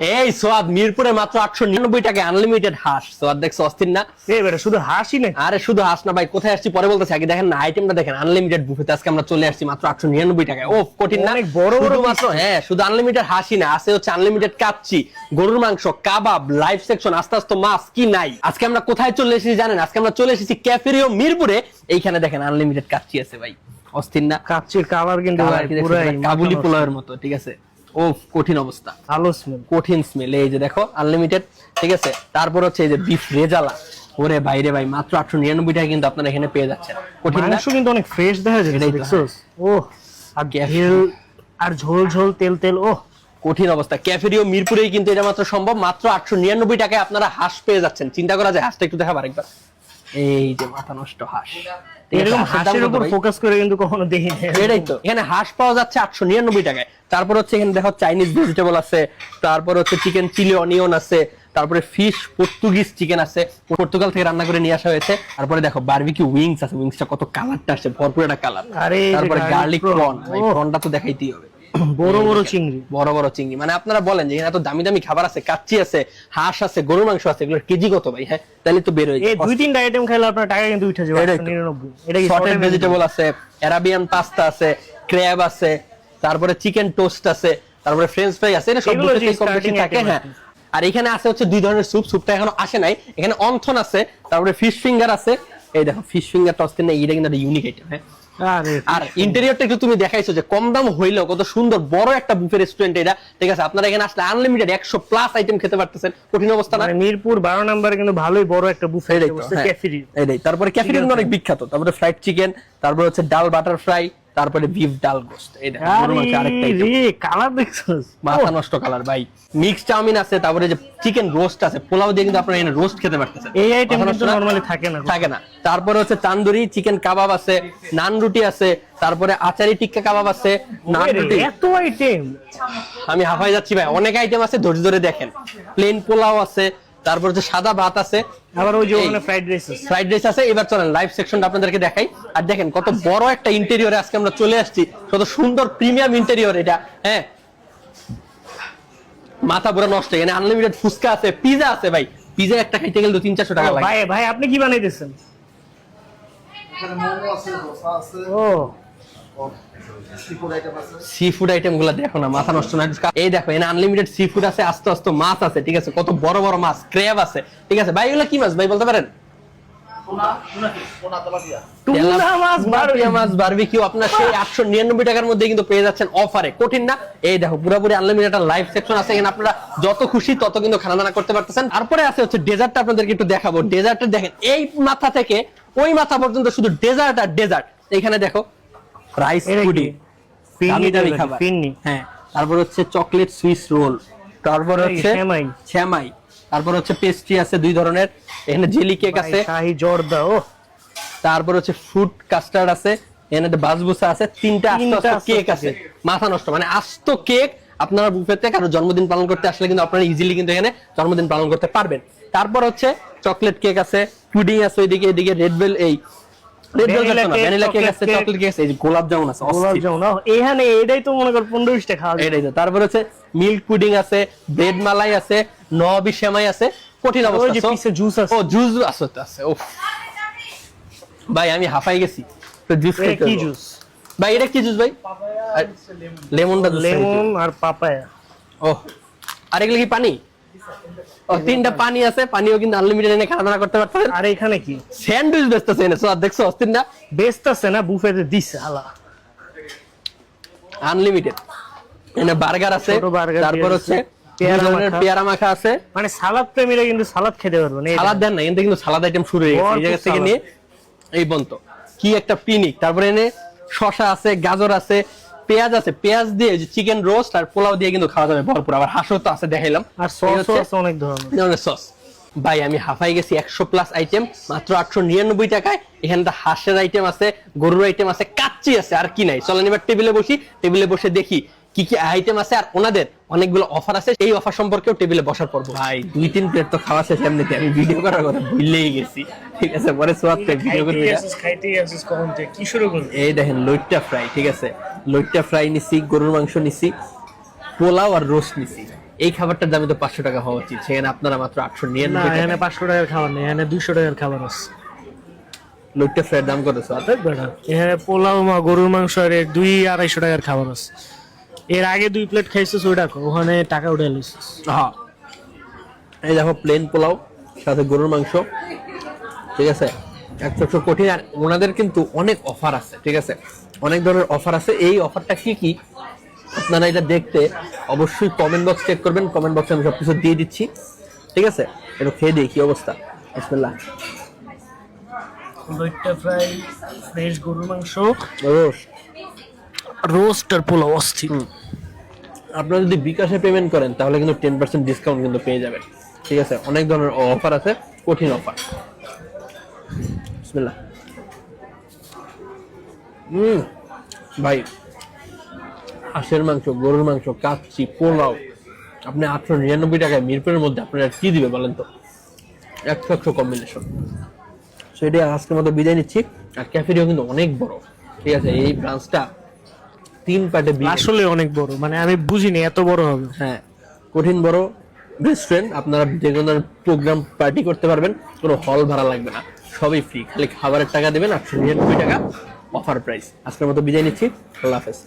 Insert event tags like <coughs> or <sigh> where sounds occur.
এই সোয়াদ মিরপুরে মাত্র আটশো নিরানব্বই টাকা আনলিমিটেড হাঁস। সোয়াদ দেখছ অস্থির না? শুধু হাসি নাকি? আরে শুধু হাঁস না ভাই কোথায় আসছি পরে বলতেছি আগে দেখেন না আইটেমটা দেখেন আনলিমিটেড বুফেতে আজকে আমরা চলে আসছি মাত্র আটশো নিরানব্বই টাকায়। ও কঠিন না? বড় বড় মাত্র হ্যাঁ শুধু আনলিমিটেড হাসি না আছে হচ্ছে আনলিমিটেড কাচ্চি গরুর মাংস কাবাব লাইভ সেকশন আস্তে আস্তে মাছ কি নাই? আজকে আমরা কোথায় চলে এসেছি জানেন? আজকে আমরা চলে এসেছি ক্যাফেরিও মিরপুরে। এইখানে দেখেন আনলিমিটেড কাচ্চি আছে ভাই। অস্থির না? কাচ্চির কালার কিন্তু কাবুলি পোলাওয়ের মতো ঠিক আছে? ও কঠিন অবস্থা। ভালো স্মেল কঠিন স্মেল এই যে দেখো আনলিমিটেড ঠিক আছে? তারপর হচ্ছে এই যে বিফ রেজালা। ওরে বাইরে ভাই মাত্র আটশো নিরানব্বই টাকা কিন্তু আপনারা এখানে পেয়ে যাচ্ছেন। কঠিন মাংস কিন্তু অনেক ফ্রেশ দেখা ও আর আর ঝোল ঝোল তেল তেল ও কঠিন অবস্থা। ক্যাফেরিও মিরপুরেই কিন্তু এটা মাত্র সম্ভব। মাত্র আটশো নিরানব্বই টাকায় আপনারা হাঁস পেয়ে যাচ্ছেন। চিন্তা করা যায় হাঁসটা একটু দেখাবো আরেকবার। এই যে মাথা নষ্ট হাঁস। এরকম হাঁসের উপর ফোকাস করে কিন্তু কখনো দেখি এটাই তো। এখানে হাঁস পাওয়া যাচ্ছে আটশো নিরানব্বই টাকায়। তারপর হচ্ছে এখানে দেখো চাইনিজ ভেজিটেবল আছে। তারপর হচ্ছে চিকেন চিলি অনিয়ন আছে। তারপরে ফিশ পর্তুগিজ চিকেন আছে। পর্তুগাল থেকে রান্না করে নিয়ে আসা হয়েছে। তারপরে দেখো বারবিকিউ উইংস আছে। উইংসটা কত কালারটা আসছে। ভরপুর একটা কালার তারপরে গার্লিক প্রন এই প্রনটা তো দেখাইতেই হবে। <coughs> বড় বড় চিংড়ি। বড় বড় চিংড়ি। মানে আপনারা বলেন যে এত দামি দামি খাবার আছে কাচ্চি আছে হাঁস আছে গরুর মাংস আছে এগুলোর কেজি কত ভাই? হ্যাঁ তাহলে তো বের হয়ে দুই তিনটা আইটেম খাইলে আপনার টাকা কিন্তু উঠে যাবে এটাই 199 এটা কি shorted ভেজিটেবল আছে অ্যারাবিয়ান পাস্তা আছে ক্র্যাব আছে তারপরে চিকেন টোস্ট আছে তারপরে ফ্রেঞ্চ ফ্রাই আছে এটা সব এগুলো যে কম বেশি থাকে হ্যাঁ। আর এখানে আছে হচ্ছে দুই ধরনের স্যুপ স্যুপটা এখনও আসে নাই। এখানে অন্থন আছে তারপরে ফিশ ফিঙ্গার আছে। এই দেখো ফিশ না এটা কিন্তু একটা ইউনিক আইটেম হ্যাঁ। আরে ইন্টেরিয়রটা একটু তুমি দেখাইছো যে কম দাম হইলেও কত সুন্দর বড় একটা বুফে রেস্টুরেন্ট এটা। ঠিক আছে আপনারা এখানে আসলে আনলিমিটেড একশো প্লাস আইটেম খেতে পারতেছেন। কঠিন অবস্থা না? মানে মিরপুর 12 নম্বরে কিন্তু ভালোই বড় একটা বুফে এটাই হ্যাঁ। ক্যাফেরি। তারপরে ক্যাফেটেরিয়া অনেক বিখ্যাত। তারপরে ফ্রাইড চিকেন তারপরে হচ্ছে ডাল বাটার ফ্রাই তারপরে বিফ ডাল গোস্ত। এই কালার দেখছস? মাথা নষ্ট কালার ভাই। মিক্স চাউমিন আছে তারপরে যে চিকেন রোস্ট আছে পোলাও দিয়ে কিন্তু আপনারা এখানে রোস্ট খেতে পারতেছেন। এই আইটেম কিন্তু নরমালি থাকে না। থাকে না। তারপরে হচ্ছে তান্দুরি চিকেন কাবাব আছে নান রুটি আছে তারপরে আচারি টিক্কা কাবাব আছে নান রুটি। এত আইটেম আমি হাফাই যাচ্ছি ভাই। অনেক আইটেম আছে ধৈর্য ধরে দেখেন। প্লেন পোলাও আছে তারপর যে সাদা ভাত আছে। আবার ওই যে ওখানে ফ্রাইড রাইস আছে। ফ্রাইড রাইস আছে। এবার চলেন লাইভ সেকশনটা আপনাদেরকে দেখাই। আর দেখেন কত বড় একটা ইন্টেরিয়রে আজকে আমরা চলে আসছি। কত সুন্দর প্রিমিয়াম ইন্টেরিয়র এটা হ্যাঁ? মাথা পুরো নষ্ট। এখানে আনলিমিটেড ফুচকা আছে পিজা আছে ভাই। পিজা একটা খাইতে গেলে তো তিন চারশো টাকা লাগে। ভাই ভাই আপনি কি বানাইতেছেন? এখানে মোমো আছে ধোসা আছে। ও সি ফুড আইটেম আছে? সি ফুড আইটেমগুলো দেখো না মাথা নষ্ট না। এই দেখো এখানে আনলিমিটেড সি ফুড আছে আস্তে আস্তে মাছ আছে ঠিক আছে? কত বড় বড় মাছ ক্র্যাব আছে ঠিক আছে? ভাই এগুলো কি মাছ? ভাই বলতে পারেন? টুনা টুনা কি? টুনা তেলাপিয়া টুনা মাছ বারবিকিউ মাছ বারবিকিউ। আপনার সেই 899 টাকার মধ্যে কিন্তু পেয়ে যাচ্ছেন অফারে কঠিন না? এই দেখো পুরোপুরি আনলিমিটেড একটা লাইভ সেকশন আছে। এখানে আপনারা যত খুশি তত কিন্তু খানা দানা করতে পারতেছেন। তারপরে আছে হচ্ছে ডেজার্টটা আপনাদেরকে একটু দেখাবো। ডেজার্টটা দেখেন এই মাথা থেকে ওই মাথা পর্যন্ত শুধু ডেজার্ট আর ডেজার্ট এখানে দেখো রাইস? পুডিং ফিন্নি। হ্যাঁ তারপর হচ্ছে চকলেট সুইস রোল তারপর হচ্ছে সেমাই। সেমাই তারপর হচ্ছে পেস্ট্রি আছে দুই ধরনের এখানে জেলি কেক আছে শাহি জর্দা ও তারপর হচ্ছে কাস্টার্ড আছে এখানে বাসবুসা আছে তিনটা আস্ত কেক আছে মাথা নষ্ট মানে আস্ত কেক আপনারা বুফেতে কারও জন্মদিন পালন করতে আসলে কিন্তু আপনারা ইজিলি কিন্তু এখানে জন্মদিন পালন করতে পারবেন তারপর হচ্ছে চকলেট কেক আছে পুডিং আছে ওইদিকে এদিকে রেড বেল এই তারপর হচ্ছে মিল্ক পুডিং আছে ব্রেড মালাই আছে নবি সেমাই আছে কঠিন অবস্থা যে So- পিসে জুস আছে। ও জুস আছে আছে উফ। ভাই আমি হাফাই গেছি তো জুস কি জুস ভাই এটা কি জুস ভাই? লেমনটা লেমন আর পাপায়া। ও আর এগুলো কি পানি? ও তিনটা পানি আছে পানিও কিন্তু আনলিমিটেড এনে খাওয়া করতে পারতেছেন। আর এখানে কি? স্যান্ডউইচ বেচতেছে এনে দেখছ? অস্থির না বেস্ট আছে না বুফেতে দিছে আলা আনলিমিটেড এনে বার্গার আছে তারপর হচ্ছে। পেয়ারা মাখা। পেয়ারা মাখা আছে। মানে সালাদ প্রেমীরা কিন্তু সালাদ খেতে পারবে না সালাদ দেন না কিন্তু কিন্তু সালাদ আইটেম শুরু হয়ে গেছে। এই জায়গা থেকে নিয়ে এই বন্ত কি একটা পিনিক। তারপরে এনে শশা আছে গাজর আছে পেঁয়াজ আছে পেঁয়াজ দিয়ে চিকেন রোস্ট আর পোলাও দিয়ে কিন্তু খাওয়া যাবে ভরপুর। আবার হাঁসও তো আছে দেখাইলাম। আর সস আছে অনেক ধরনের। সস ভাই আমি হাফাই গেছি একশো প্লাস আইটেম মাত্র আটশো নিরানব্বই টাকায়। এখানে হাঁসের আইটেম আছে গরুর আইটেম আছে কাচ্চি আছে আর কি নাই। চলেন এবার টেবিলে বসি। টেবিলে বসে দেখি কি কি আইটেম আছে আর ওনাদের অনেকগুলো অফার আছে এই অফার সম্পর্কেও টেবিলে বসার পর ভাই। দুই তিন প্লেট তো খাওয়া শেষ এমনিতে আমি ভিডিও করার কথা ভুললেই গেছি। ঠিক আছে পরে সোয়াদ ভিডিও করতে কি শুরু করবি এই দেখেন লইট্টা ফ্রাই ঠিক আছে। লইট্টা ফ্রাই নিছি গরুর মাংস নিছি পোলাও আর রোস্ট নিছি। এই খাবারটার দামে তো পাঁচশো টাকা হওয়া উচিত সেখানে আপনারা মাত্র আটশো নিয়ে না এখানে পাঁচশো টাকার খাবার নেই এখানে দুইশো টাকার খাবার আছে। লোকটা ফ্রাইয়ের দাম কত বেটা, এখানে পোলাও মা গরুর মাংস আর দুই আড়াইশো টাকার খাবার আছে। এর আগে দুই প্লেট খাইছিস ওইটা ওখানে টাকা উঠে লিছিস হ্যাঁ। এই দেখো প্লেন পোলাও সাথে গরুর মাংস ঠিক আছে? একশো কঠিন আর ওনাদের কিন্তু অনেক অফার আছে ঠিক আছে? অনেক ধরনের অফার আছে। এই অফারটা কি কি? আপনারা এটা দেখতে অবশ্যই কমেন্ট বক্স চেক করবেন। কমেন্ট বক্সে আমি সব কিছু দিয়ে দিচ্ছি ঠিক আছে? একটু খেয়ে দিই কি অবস্থা। বিসমিল্লাহ। দইটা ফ্রাই ফ্রেশ গরুর মাংস। রোশ রোস্ট আর পোলাও অস্থির। আপনারা যদি বিকাশে পেমেন্ট করেন, তাহলে কিন্তু টেন পার্সেন্ট ডিসকাউন্ট কিন্তু পেয়ে যাবেন। ঠিক আছে? অনেক ধরনের অফার আছে, কঠিন অফার ভাই, হাঁসের মাংস, গরুর মাংস, কাচ্চি, পোলাও, আপনি আটশো নিরানব্বই টাকায় মিরপুরের মধ্যে আপনারা কি দিবে বলেন তো? একশো একশো কম্বিনেশন সেটা আজকের মতো বিদায় নিচ্ছি। আর ক্যাফেটিও কিন্তু অনেক বড়। ঠিক আছে? এই ব্রাঞ্চটা তিন পার্টে আসলে অনেক বড় মানে আমি বুঝিনি এত বড় হবে। হ্যাঁ কঠিন বড় রেস্টুরেন্ট আপনারা যে কোনো প্রোগ্রাম পার্টি করতে পারবেন কোনো হল ভাড়া লাগবে না সবই ফ্রি খালি খাবারের টাকা দেবেন আটশো নিরানব্বই টাকা অফার প্রাইস আজকের মতো বিদায় নিচ্ছি আল্লাহ হাফেজ।